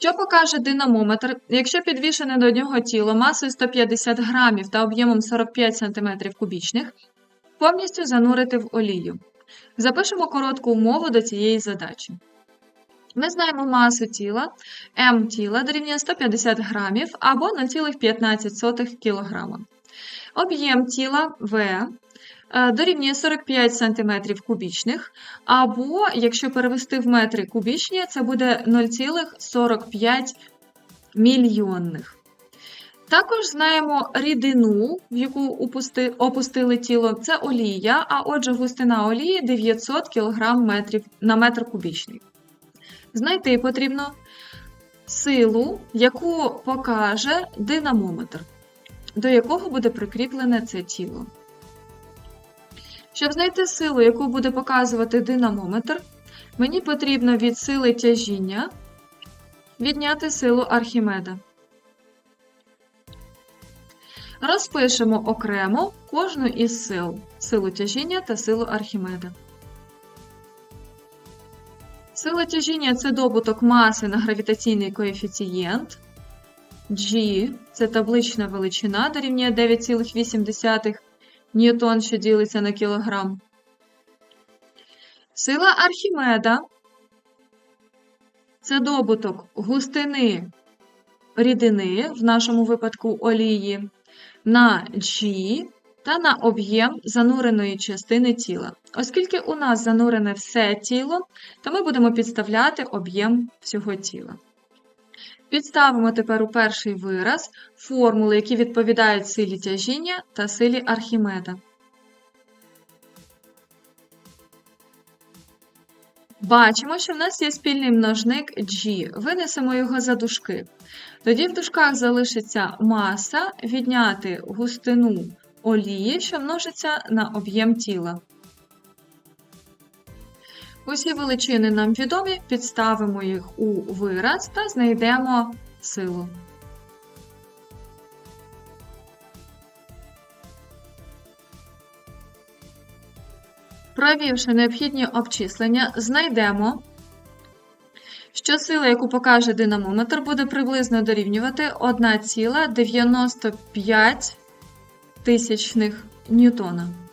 Що покаже динамометр, якщо підвішене до нього тіло масою 150 грамів та об'ємом 45 см кубічних, повністю занурити в олію? Запишемо коротку умову до цієї задачі. Ми знаємо масу тіла М тіла дорівнює 150 грамів або 0,15 кг. Об'єм тіла В дорівнює 45 см кубічних, або, якщо перевести в метри кубічні, це буде 0,45 мільйонних. Також знаємо рідину, в яку опустили тіло, це олія, а отже густина олії 900 кг на метр кубічний. Знайти потрібно силу, яку покаже динамометр, до якого буде прикріплене це тіло. Щоб знайти силу, яку буде показувати динамометр, мені потрібно від сили тяжіння відняти силу Архімеда. Розпишемо окремо кожну із сил силу тяжіння та силу Архімеда. Сила тяжіння це добуток маси на гравітаційний коефіцієнт. G це таблична величина дорівнює 9,8 ньютон, що ділиться на кілограм. Сила Архімеда це добуток густини рідини, в нашому випадку олії, на G та на об'єм зануреної частини тіла. Оскільки у нас занурене все тіло, то ми будемо підставляти об'єм всього тіла. Підставимо тепер у перший вираз формули, які відповідають силі тяжіння та силі Архімеда. Бачимо, що в нас є спільний множник G. Винесемо його за дужки. Тоді в дужках залишиться маса відняти густину олії, що множиться на об'єм тіла. Усі величини нам відомі, підставимо їх у вираз та знайдемо силу. Провівши необхідні обчислення, знайдемо, що сила, яку покаже динамометр, буде приблизно дорівнювати 1,95 тисячних ньютона.